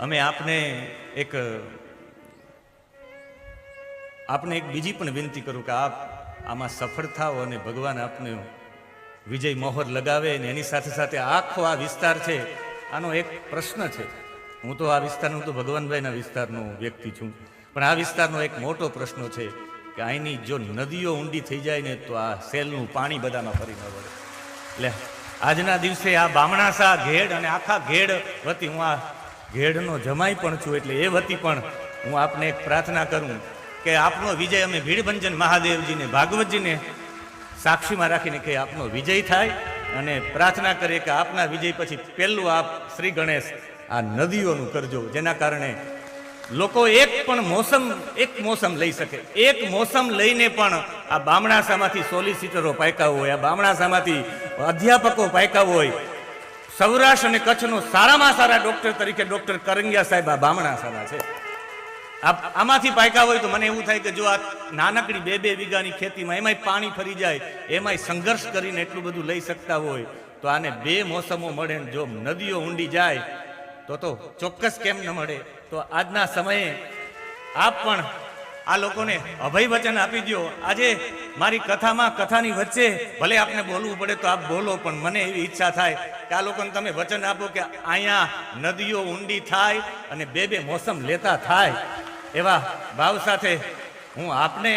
અમે આપને એક આપને એક બીજી પણ વિનંતી કરું કે આપ આમાં સફળ થાઓ અને ભગવાન આપને વિજય મોહર લગાવે અને એની સાથે સાથે આખો આ વિસ્તાર છે, આનો એક પ્રશ્ન છે. હું તો આ વિસ્તારનું તો ભગવાનભાઈના વિસ્તારનો વ્યક્તિ છું. પણ આ વિસ્તારનો એક મોટો પ્રશ્ન છે કે અહીંની જો નદીઓ ઊંડી થઈ જાય ને તો આ સેલનું પાણી બધામાં ફરી ન વળે. એટલે આજના દિવસે આ બામણાસા ઘેડ અને આખા ઘેડ વતી હું આ ઘેડનો જમાઈ પણ છું એટલે એ વતી પણ હું આપને એક પ્રાર્થના કરું કે આપનો વિજય અમે ભીડભંજન મહાદેવજીને, ભાગવતજીને સાક્ષીમાં રાખીને કે આપનો વિજય થાય અને પ્રાર્થના કરીએ કે આપના વિજય પછી પહેલું આપ શ્રી ગણેશ આ નદીઓનું કરજો, જેના કારણે લોકો એક પણ મોસમ, એક મોસમ લઈ શકે. એક મોસમ લઈને પણ આ બામણાસામાંથી સોલિસિટરો પાયકા હોય, આ બામણાસામાંથી અધ્યાપકો પાયકા હોય સૌરાષ્ટ્ર અને કચ્છનો સારામાં સારા ડોક્ટર તરીકે ડોક્ટર કરંગિયા સાહેબ આ બામણા બામણાસાના છે. આમાંથી પાયકા હોય તો મને એવું થાય કે જો આ નાનકડી બે બે વીઘાની ખેતીમાં એમાંય પાણી ફરી જાય, એમાંય સંઘર્ષ કરીને એટલું બધું લઈ શકતા હોય, તો આને બે મોસમો મળે ને જો નદીઓ ઊંડી જાય, તો તો ચોક્કસ કેમ ન મળે? તો આજના સમયે આપ પણ આ લોકોને અભય વચન આપી દો આજે મારી કથામાં, કથાની વચ્ચે ભલે આપને બોલવું પડે તો આપ બોલો, પણ મને એવી ઈચ્છા થાય કે આ લોકોને તમે વચન આપો કે અહીંયા નદીઓ ઊંડી થાય અને બે બે મોસમ લેતા થાય. એવા ભાવ સાથે હું આપને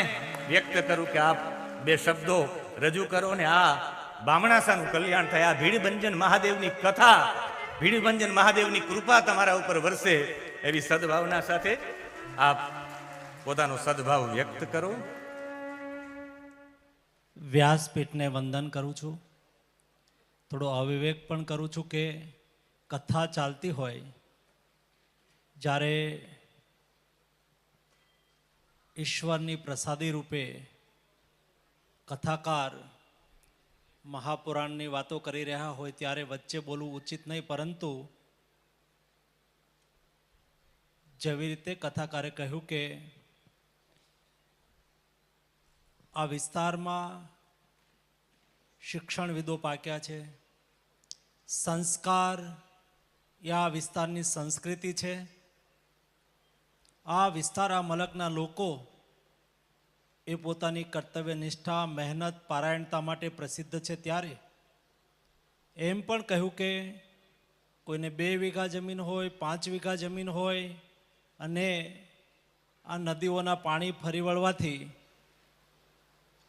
વ્યક્ત કરું કે આપ બે શબ્દો રજૂ કરો ને આ બામણાસાનું કલ્યાણ થાય. આ ભીડભંજન મહાદેવની કથા, ભીડભંજન મહાદેવની કૃપા તમારા ઉપર વરસે એવી સદભાવના સાથે આપ પોતાનો સદભાવ વ્યક્ત કરો. વ્યાસપીઠને વંદન કરું છું. થોડો અવિવેક પણ કરું છું કે કથા ચાલતી હોય. જ્યારે ઈશ્વરની પ્રસાદી રૂપે કથાકાર મહાપુરાણની વાતો કરી રહ્યા હોય ત્યારે વચ્ચે બોલવું ઉચિત નહીં, પરંતુ જેવી રીતે કથાકારે કહ્યું કે આ વિસ્તારમાં શિક્ષણવિદો પાક્યા છે. સંસ્કાર એ આ વિસ્તારની સંસ્કૃતિ છે. આ વિસ્તાર આ મલકના લોકો એ પોતાની કર્તવ્ય નિષ્ઠા, મહેનત, પારાયણતા માટે પ્રસિદ્ધ છે ત્યારે. એમ પણ કહ્યું કે કોઈને બે વીઘા જમીન હોય, પાંચ વીઘા જમીન હોય અને આ નદીઓના પાણી ફરી વળવાથી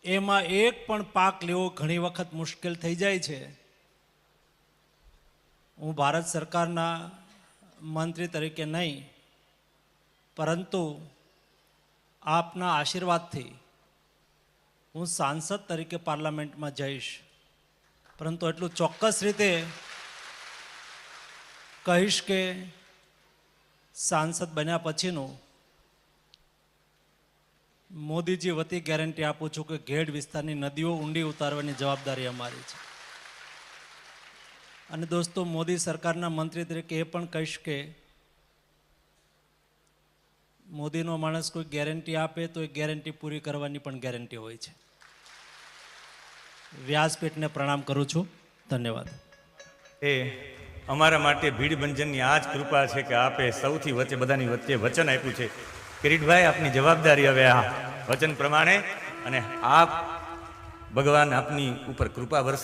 એમાં એક પણ પાક લેવો ઘણી વખત મુશ્કેલ થઈ જાય છે. હું ભારત સરકારના મંત્રી તરીકે નહીં, પરંતુ આપના આશીર્વાદથી હું સાંસદ તરીકે પાર્લામેન્ટમાં જઈશ. પરંતુ એટલું ચોક્કસ રીતે કહીશ કે સાંસદ બન્યા પછીનું મોદીજી વતી ગેરંટી આપું છું કે ઘેડ વિસ્તારની નદીઓ ઊંડી ઉતારવાની જવાબદારી અમારી છે. અને દોસ્તો, મોદી સરકારના મંત્રી તરીકે એ પણ કહીશ કે મોદીનો માણસ કોઈ ગેરંટી આપે તો એ ગેરંટી પૂરી કરવાની પણ ગેરંટી હોય છે. વ્યાસપીઠને પ્રણામ કરું છું. ધન્યવાદ. એ અમારા માટે ભીડભંજનની આ જ કૃપા છે કે આપે સૌથી વચ્ચે બધાની વચ્ચે વચન આપ્યું છે. કિરીટભાઈ આપની જવાબદારી હવે આ વચન પ્રમાણે અને આપ ભગવાન આપની ઉપર કૃપા વરસા